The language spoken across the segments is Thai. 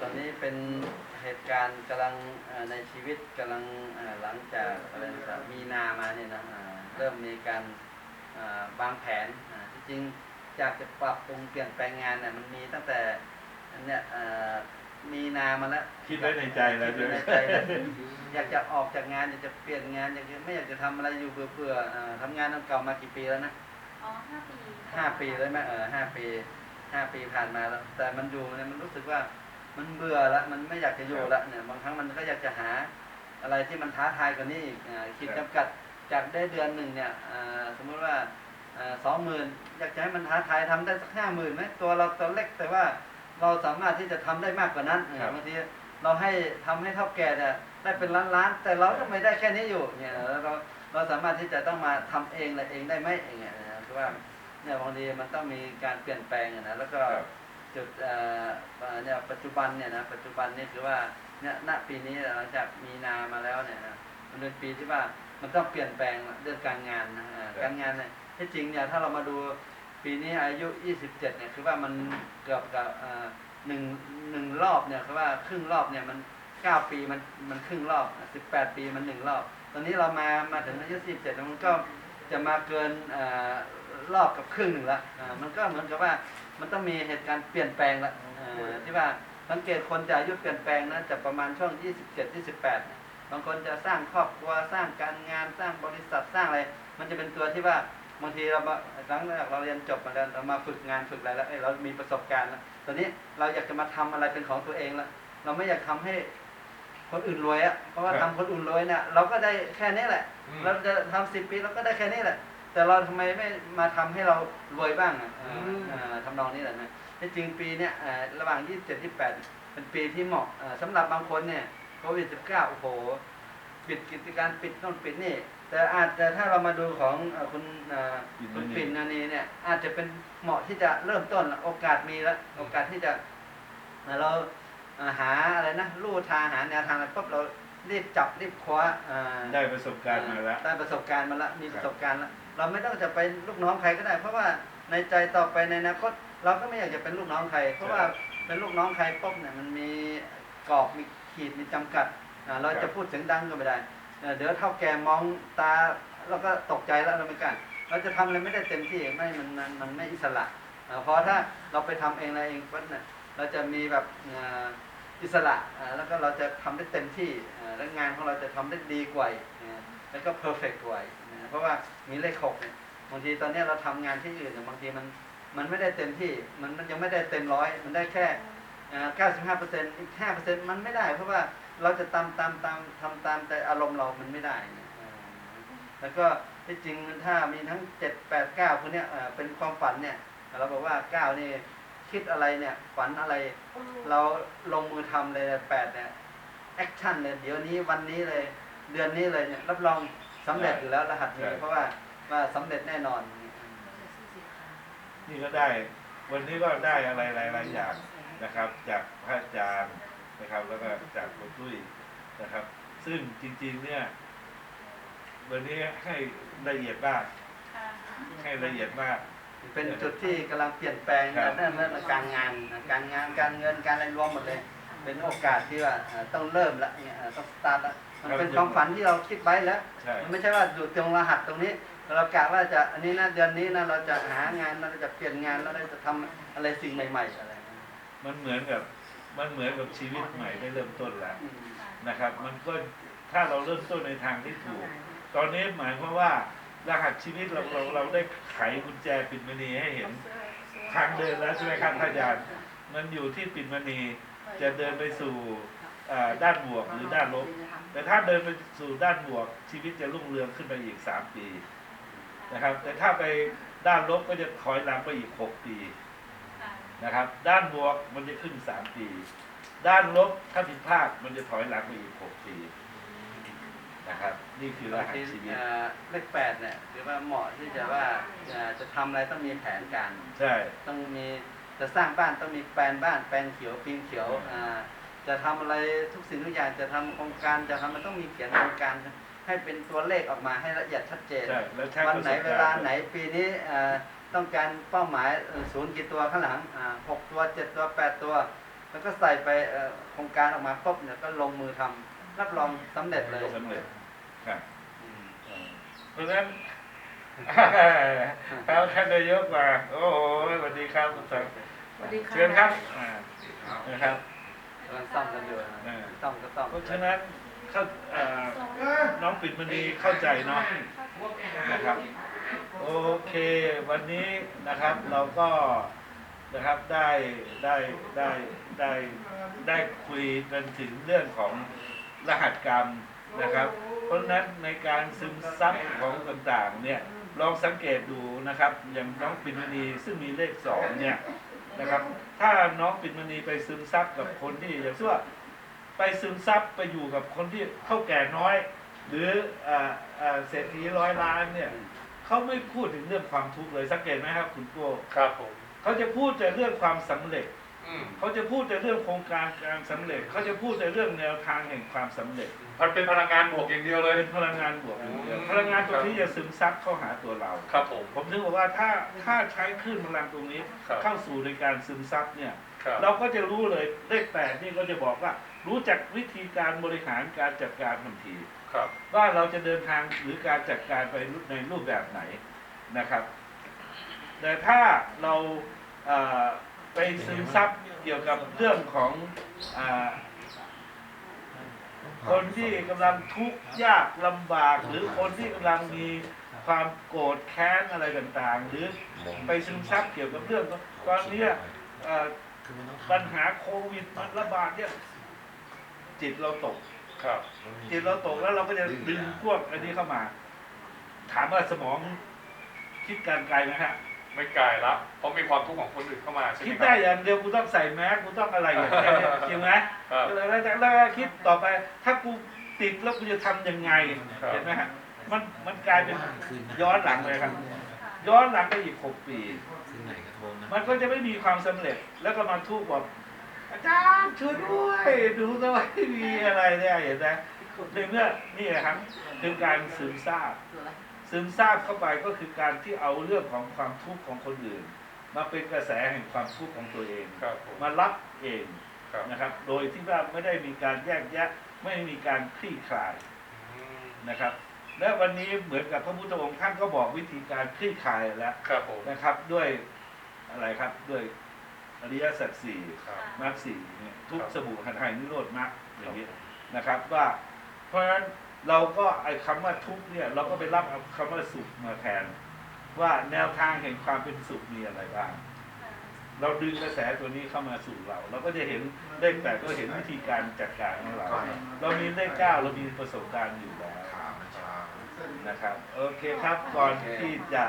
ตอนนี้เป็นเหตุการณ์กำลังเอ่อในชีวิตกำลังเอ่อหลังจากอะไรนะครับมีนามาเนี่ยนะอ่าเริ่มมีการอ่าวางแผนอ่าที่จริงอยากจะปรับปรุงเปลี่ยนแปลงงานเนี่ยมันมีตั้งแต่อันเนี่ยเอ่อมีนามาแล้วคิดไว้ในใจแล้วคิดใช่ไหมไในใจแล้วอยากจะออกจากงานอยากจะเปลี่ยนงานอยากจะไม่อยากจะทำอะไรอยู่เบื่อเบื่อๆอ่าทำงานตั้งเก่ามากี่ปีแล้วนะ อ๋อห้าปีห้าปีเลยไหมเออห้าปีห้าปีผ่านมาแล้ว แต่มันอยู่เนี่ยมันรู้สึกว่า มันเบื่อละมันไม่อยากจะอยู่ละเนี่ยบางครั้งมันก็อยากจะหาอะไรที่มันท้าทายกว่านี้อีกอ่าขีดจำกัดจากได้เดือนหนึ่งเนี่ยอ่าสมมุติว่าสองหมื่นอยากจะให้มันท้าทายทำได้สักห้าหมื่นไหมตัวเราตัวเล็กแต่ว่าเราสามารถที่จะทำได้มากกว่านั้นเออบางทีเราให้ทำให้เท่าแก่เนี่ยได้เป็นล้านล้านๆแต่เราก็ไม่ได้แค่นี้อยู่เนี่ยแล้วเราเราสามารถที่จะต้องมาทำเองอะไรเองได้ไหมอย่างเงี้ยนะคือว่าเนี่ยบางทีมันต้องมีการเปลี่ยนแปลงอะนะแล้วก็ครับ จุดเอ่อเอ่อเนี่ยปัจจุบันเนี่ยนะปัจจุบันนี่คือว่าเนี่ยณปีนี้หลังจากมีนามาแล้วเนี่ยนะมันเป็นปีที่ว่ามันต้องเปลี่ยนแปลงเรื่องการงานนะอ่าครับการงานเนี่ยที่จริงเนี่ยถ้าเรามาดูปีนี้อายุ 27 เนี่ยคือว่ามันเกือบกับเอ่อหนึ่งหนึ่งรอบเนี่ยคือว่าครึ่งรอบเนี่ยมัน 9 ปีมันมันครึ่งรอบ 18 ปีมันหนึ่งรอบ ตอนนี้เรามามาถึงอายุ47แล้วมันก็จะมาเกินเอ่อรอบกับครึ่งหนึ่งละอ่ามันก็เหมือนกับว่า มันต้องมีเหตุการณ์เปลี่ยนแปลงละอ่าที่ว่าสังเกตคนจะอายุเปลี่ยนแปลงนะจะประมาณช่วง 27 28เนี่ยบางคนจะสร้างครอบครัวสร้างการงานสร้างบริษัทสร้างอะไร มันจะเป็นตัวที่ว่าบางทีเรามาหลังจากเราเรียนจบมาแล้วเรามาฝึกงานฝึกอะไรแล้วเอ้ยเรามีประสบการณ์แล้วตอนนี้เราอยากจะมาทำอะไรเป็นของตัวเองแล้วเราไม่อยากทำให้คนอื่นรวยอะเพราะว่าครัทำบคนอื่นรวยเนี่ยเราก็ได้แค่นี้แหละอืมเราจะทำสิบปีเราก็ได้แค่นี้แหละ แต่เราทำไมไม่มาทำให้เรารวยบ้างอะอ่าอืมอ่าทำนองนี้แหละนะที่จริงปีเนี้ยอ่าระหว่าง27 28เป็นปีที่เหมาะอ่าสำหรับบางคนเนี่ยโควิด19โอ้โหปิดกิจการปิดโน่นปิดนี่ แต่อาจจะถ้าเรามาดูของเอ่อคุณอ่าปิ่นมณีคุณปิ่นนานีเนี่ย อาจจะเป็นเหมาะที่จะเริ่มต้นละโอกาสมีแล้วโอกาสที่จะอ่าเราอ่าหาอะไรนะลู่ทางหาแนวทางอะไรปุ๊บเรารีบจับรีบคว้าอ่าได้ประสบการณ์มาแล้วได้ประสบการณ์มาแล้วมีครับประสบการณ์แล้ว เราไม่ต้องจะไปลูกน้องใครก็ได้ เพราะว่าในใจต่อไปในอนาคตเราก็ไม่อยากจะเป็นลูกน้องใคร เพราะว่าเป็นลูกน้องใครปุ๊บเนี่ยมันมีกรอบมีขีดมีจำกัดเราจะพูดเสียงดังก็ไม่ได้เดี๋ยวเท่าแกมองตาเราก็ตกใจแล้วเราไม่กล้าเราจะทำอะไรไม่ได้เต็มที่ไม่มันมันมันไม่อิสระเพราะถ้าเราไปทำเองอะไรเองปั๊บเนี่ยเราจะมีแบบอิสระแล้วก็เราจะทำได้เต็มที่และงานของเราจะทำได้ดีกว่าแล้วก็เพอร์เฟกต์ไว้นะ เพราะว่ามีเลขหกเนี่ยบางทีตอนนี้เราทำงานที่อื่นเนี่ยบางทีมันมันไม่ได้เต็มที่มันมันยังไม่ได้เต็มร้อยมันได้แค่เก้าสิบห้าเปอร์เซ็นต์อีกห้าเปอร์เซ็นต์มันไม่ได้ เพราะว่าเราจะตามตามตามทำตามแต่อารมณ์เรามันไม่ได้นะอ่าแล้วก็ที่จริงถ้ามีทั้งเจ็ดแปดเก้าคนเนี้ยเป็นความฝันเนี่ยเราบอกว่าเก้านี่คิดอะไรเนี่ยฝันอะไรเราลงมือทำเลยแปดเนี่ยแอคชั่นเลยเดี๋ยวนี้วันนี้เลย เดือนนี้เลยเนี่ยรับรอง สำเร็จอยู่แล้วรหัสนี้ใช่เพราะว่าว่าสำเร็จแน่นอน นี่ก็ได้ วันนี้ก็ได้อะไรหลายๆอย่างนะครับ จากพระอาจารย์นะครับ แล้วก็จากคุณตุ้ยนะครับ ซึ่งจริง ๆ เนี่ย วันนี้ให้ละเอียดมากค่ะให้ละเอียดมาก เป็นจุดที่กำลังเปลี่ยนแปลงครับด้านเรื่องการงานนะการงานการเงินการอะไรรวมหมดเลย เป็นโอกาสที่ว่าเอ่อต้องเริ่มละเนี่ยเอ่อต้องสตาร์ทละมันเป็นความฝันที่เราคิดไว้แล้ว ใช่ มันไม่ใช่ว่าอยู่ตรงรหัสตรงนี้ เรากะว่าจะอันนี้นะเดือนนี้นะเราจะหางานเราจะเปลี่ยนงานเราจะทำอะไรสิ่งใหม่ ๆ อะไรมันเหมือนกับมันเหมือนกับชีวิตใหม่ได้เริ่มต้นแล้ว อืมนะครับ มันก็ถ้าเราเริ่มต้นในทางที่ถูก ตอนนี้หมายความว่ารหัสชีวิตเราเราเราได้ไขกุญแจปิดมณีให้เห็นทางเดินแล้วใช่ไหมครับท่านอาจารย์มันอยู่ที่ปิดมณี จะเดินไปสู่เอ่อด้านบวกหรือด้านลบ แต่ถ้าเดินไปสู่ด้านบวกชีวิตจะรุ่งเรืองขึ้นไปอีกสามปีนะครับ แต่ถ้าไปด้านลบก็จะถอยหลังไปอีกหกปีค่ะนะครับ ด้านบวกมันจะขึ้นสามปี ด้านลบถ้าผิดพลาดมันจะถอยหลังไปอีกหกปีนะครับ นี่คือรบางหัสทีชีวิตเอ่อเลขแปดเนี่ยคือว่าเหมาะที่จะว่าเอ่อจะทำอะไรต้องมีแผนการใช่ต้องมี จะสร้างบ้านต้องมีแปลนบ้านแปลนเขียวปีนเขียวอ่าจะทำอะไรทุกสิ่งทุกอย่างจะทำโครงการจะทำมันต้องมีเขียนโครงการให้เป็นตัวเลขออกมาให้ละเอียดชัดเจนใช่แล้วใช้วันประไหนสบเวการลาณ์ไหนปีนี้เอ่อต้องการเป้าหมายเอ่อศูนย์กี่ตัวข้างหลังอ่าหกตัวเจ็ดตัวแปดตัว แล้วก็ใส่ไปเอ่อโครงการออกมาปุ๊บเนี่ยก็ลงมือทำรับรองสำเร็จเลยสำเร็จครับอืมเพราะฉะนั้นครับท่านนายกมาโอ้โหสวัสดีครับคุณสังส วัสดีค่ะเชิญครับอ่านะครับกำลังซ่อมกันอยู่นะเออซ่อมก็ซ่อมเพราะฉะนั้นเข้าเอ่อน้องปิดมณีเข้าใจเนาะนะครับ โอเค วันนี้นะครับเราก็นะครับได้ได้ได้ได้ได้คุยกันถึงเรื่องของรหัสกรรมนะครับ เพราะฉะนั้นในการซึมซับของต่างๆเนี่ยลองสังเกตดูนะครับ อย่างน้องปิดมณีซึ่งมีเลขสองเนี่ย นะครับ ถ้าน้องปิดมณีไปซึมซับกับคนที่อย่างเช่นว่าไปซึมซับไปอยู่กับคนที่เข้าแก่น้อย หรืออ่าอ่าเศรษฐีร้อยล้านเนี่ยเขาไม่พูดถึงเรื่องความทุกข์เลยสังเกตไหมครับ คุณโก้ครับผมเขาจะพูดแต่เรื่องความสำเร็จอืม เขาจะพูดแต่เรื่องโครงการการสำเร็จ เขาจะพูดแต่เรื่องแนวทางแห่งความสำเร็จ มันเป็นพลังงานบวกอย่างเดียวเลย เป็นพลังงานบวกอย่างเดียวอืมพลังงานตัวนี้จะซึมซับเข้าหาตัวเรา ครับผม ผมถึงบอกว่าถ้าถ้าใช้คลื่นพลังตรงนี้ครับเข้าสู่ในการซึมซับเนี่ยครับเราก็จะรู้เลยเลขแปดนี่ก็จะบอกว่า รู้จักวิธีการบริหารการจัดการทันทีครับว่าเราจะเดินทางหรือการจัดการไปในรูปแบบไหนนะครับ แต่ถ้าเราเอ่อไป ซึมซับเกี่ยวกับเรื่องของอคนที่กำลังทุกข์ยากลำบาก หรือคนที่กำลังมีความโกรธแค้นอะไรต่างๆ หรือไปซึมซับเกี่ยวกับเรื่องตอนนี้ปัญหาโควิดมันระบาดเนี่ยจิตเราตกครับ จิตเราตกแล้วเราก็จะดึงพวกอันนี้เข้ามา ถามว่าสมองคิดการไกลไหมฮะ ไม่ไกลละเพราะมีความทุกข์ของคนอื่นเข้ามาใช่ไหคิมดครัได้อย่างเดียวกูต้องใส่แมสกูต้องอะไรอย่างเงี้ยจริงไหมครับแล้วแล้วแล้วแล้วคิดต่อไป ถ้ากูติดแล้วกูจะทำยังไงครับเห็นไหมฮะมันมันกลายเป็นย้อนหลังเลยครับ ย้อนหลังไปอีกหกปีมันก็จะไม่มีความสำเร็จแล้วก็มาทุกข์บอกอาจารย์ช่วยด้วยดูซะว่าไม่มีอะไรเนี่ยเห็นไหมในเมื่อนี่นะครับคือการซึมซาบ ซึมซาบเข้าไปก็คือการที่เอาเรื่องของความทุกข์ของคนอื่น มาเป็นกระแสแห่งความทุกข์ของตัวเอง ครับผมมารับเองครับนะครับ โดยที่ว่าไม่ได้มีการแยกแยะ ไม่มีการคลี่คลายอืมนะครับ และวันนี้เหมือนกับพระพุทธองค์ท่านก็บอกวิธีการคลี่คลายแล้วครับผมนะครับด้วยอะไรครับด้วยอริยสัจสี่ครับ มรรคสี่เนี่ยทุกครับสบู่หันหายนิโรธมรรคอย่างนี้นะครับว่าเพราะฉะนั้น เราก็ไอ้คำว่าทุกข์เนี่ย เราก็ไปรับเอาคำว่าสุขมาแทน ว่าแนวทางแห่งความเป็นสุขมีอะไรบ้าง เราดึงกระแสตัวนี้เข้ามาสู่เรา เราก็จะเห็นเลขแปดก็เห็นวิธีการจัดการของเรา เรามีเลขเก้าเรามีประสบการณ์อยู่แล้วนะครับ โอเคครับก่อนที่จะ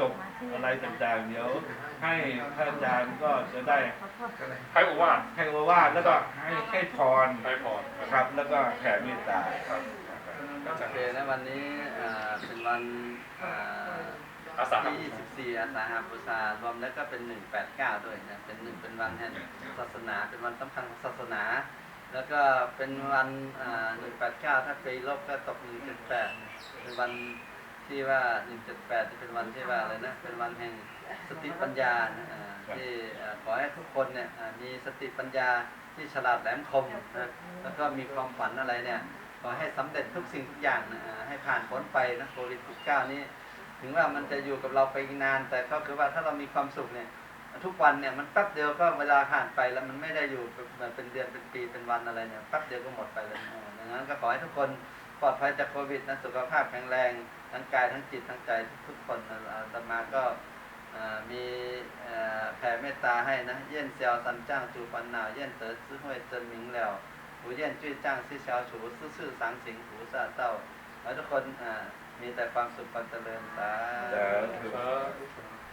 จบอะไรต่างๆเดี๋ยวให้พระอาจารย์ก็จะได้ให้โอวาทให้โอวาทแล้วก็ให้ให้พรให้พร นะครับ แล้วก็แผ่เมตตาครับอาจาโอรย์เคนะวันนี้อ่าเป็นวันอ่าอาสาฬหที่ 24 อาสาหบูชารวมแล้วก็เป็น 189 ด้วยนะเป็นหนึ่งเป็นวันแห่งศาสนา เป็นวันสำคัญของศาสนา แล้วก็เป็นวันอ่า189 ถ้าปีลบก็ตก 178 เป็นวันที่ว่า 178ที่เป็นวันที่ว่าอะไรนะ เป็นวันแห่งสติปัญญานะอ่าที่อ่าขอให้ทุกคนเนี่ยอ่ามีสติปัญญา ที่ฉลาดแหลมคมนะแล้วก็มีความฝันอะไรเนี่ยขอให้สำเร็จทุกสิ่งทุกอย่างนะให้ผ่านพ้นไปนะโควิด -19 นี้ ถึงว่ามันจะอยู่กับเราไปนาน แต่ก็คือว่าถ้าเรามีความสุขเนี่ย ทุกวันเนี่ยมันแป๊บเดียวก็เวลาผ่านไปแล้วมันไม่ได้อยู่แบบเป็นเดือนเป็นปีเป็นวันอะไรเนี่ยแป๊บเดียวก็หมดไปเลยอ่าดังนั้นก็ขอให้ทุกคนปลอดภัยจากโควิดนะสุขภาพแข็งแรงทั้งกายทั้งจิตทั้งใจทุกคนอาตมาก็ มีแผ่เมตตาให้นะ เยี่ยนเซียวซันจ้างจูปันหนาวเยี่ยนเต๋อซื้อห้วยเจินหมิงแล้วหูเยี่ยนจุ้ยจ้างซื้อเซียวฉูซื้อซื่อสังสิงหูซาเต้าขอให้ทุกคนมีแต่ความสุขความเจริญสาธุ